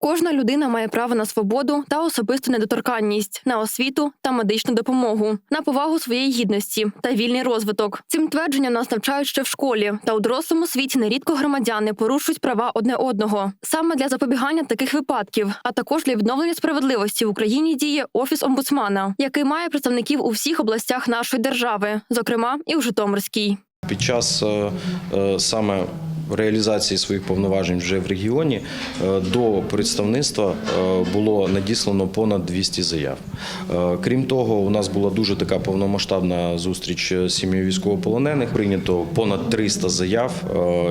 Кожна людина має право на свободу та особисту недоторканність, на освіту та медичну допомогу, на повагу своєї гідності та вільний розвиток. Цим твердженням нас навчають ще в школі, та у дорослому світі нерідко громадяни порушують права одне одного. Саме для запобігання таких випадків, а також для відновлення справедливості в Україні діє офіс омбудсмана, який має представників у всіх областях нашої держави, зокрема і у Житомирській. Під час е, е, саме реалізації своїх повноважень вже в регіоні е, до представництва е, було надіслано понад 200 заяв. Е, Крім того, у нас була дуже така повномасштабна зустріч з сім'єю військовополонених. Прийнято понад 300 заяв,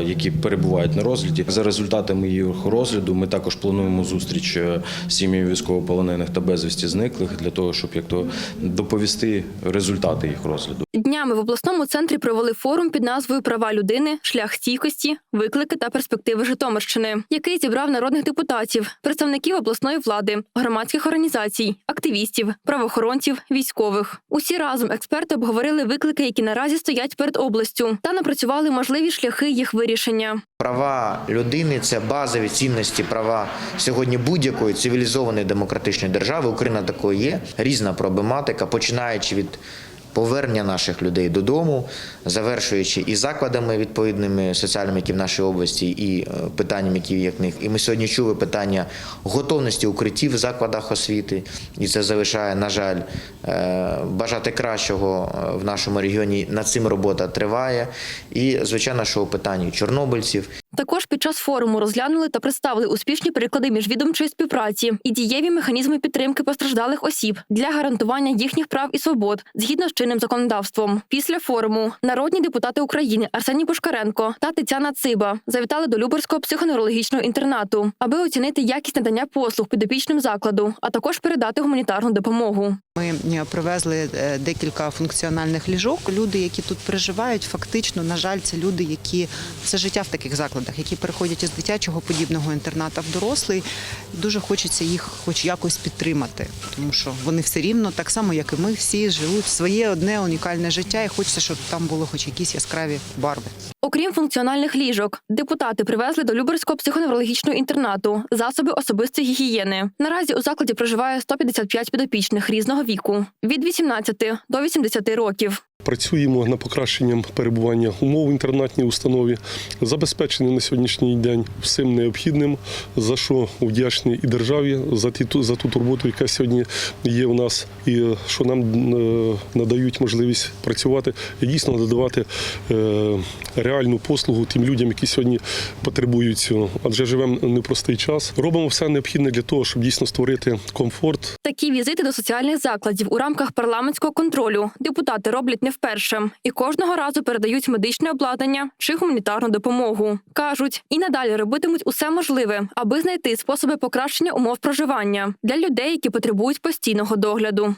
які перебувають на розгляді. За результатами їх розгляду ми також плануємо зустріч сім'єю військовополонених та безвісті зниклих для того, щоб як то доповісти результати їх розгляду. Днями в обласному центрі провели форум під назвою Права людини, шлях стійкості, виклики та перспективи Житомирщини, який зібрав народних депутатів, представників обласної влади, громадських організацій, активістів, правоохоронців, військових. Усі разом експерти обговорили виклики, які наразі стоять перед областю, та напрацювали можливі шляхи їх вирішення. Права людини це базові цінності права сьогодні будь-якої цивілізованої демократичної держави. Україна такою є. Різна проблематика, починаючи від повернення наших людей додому, завершуючи і закладами відповідними соціальними, які в нашій області, і е, питаннями, які є в них. І ми сьогодні чули питання готовності укриттів в закладах освіти, і це залишає, на жаль, е, бажати кращого е, в нашому регіоні. Над цим робота триває. І звичайно, що у питанні чорнобильців. Також під час форуму розглянули та представили успішні приклади міжвідомчої співпраці і дієві механізми підтримки постраждалих осіб для гарантування їхніх прав і свобод згідно з чинним законодавством. Після форуму народні депутати України Арсеній Пушкаренко та Тетяна Циба завітали до Люберського психоневрологічного інтернату, аби оцінити якість надання послуг підопічним закладу, а також передати гуманітарну допомогу. Ми е, привезли е, декілька функціональних ліжок. Люди, які тут проживають, фактично, на жаль, це люди, які все життя в таких закладах, які переходять із дитячого подібного інтерната в дорослий. Дуже хочеться їх, хоч якось підтримати, тому що вони все рівно, так само як і ми, всі живуть своє одне унікальне життя, і хочеться, щоб там було хоч якісь яскраві барви. Окрім функціональних ліжок, депутати привезли до Люберського психоневрологічного інтернату засоби особистої гігієни. Наразі у закладі проживає 155 підопічних різного віку від 18 до 80 років. Працюємо над покращенням перебування умов в інтернатній установі, забезпечені на сьогоднішній день всім необхідним, за що вдячні і державі за ті за ту роботу, яка сьогодні є у нас, і е, що нам е, надають можливість працювати і дійсно надавати е, реальну послугу тим людям, які сьогодні потребують цього. Адже живемо непростий час. Робимо все необхідне для того, щоб дійсно створити комфорт Такі візити до соціальних закладів у рамках парламентського контролю депутати роблять не вперше і кожного разу передають медичне обладнання чи гуманітарну допомогу. кажуть, і надалі робитимуть усе можливе, аби знайти способи покращення умов проживання для людей, які потребують постійного догляду.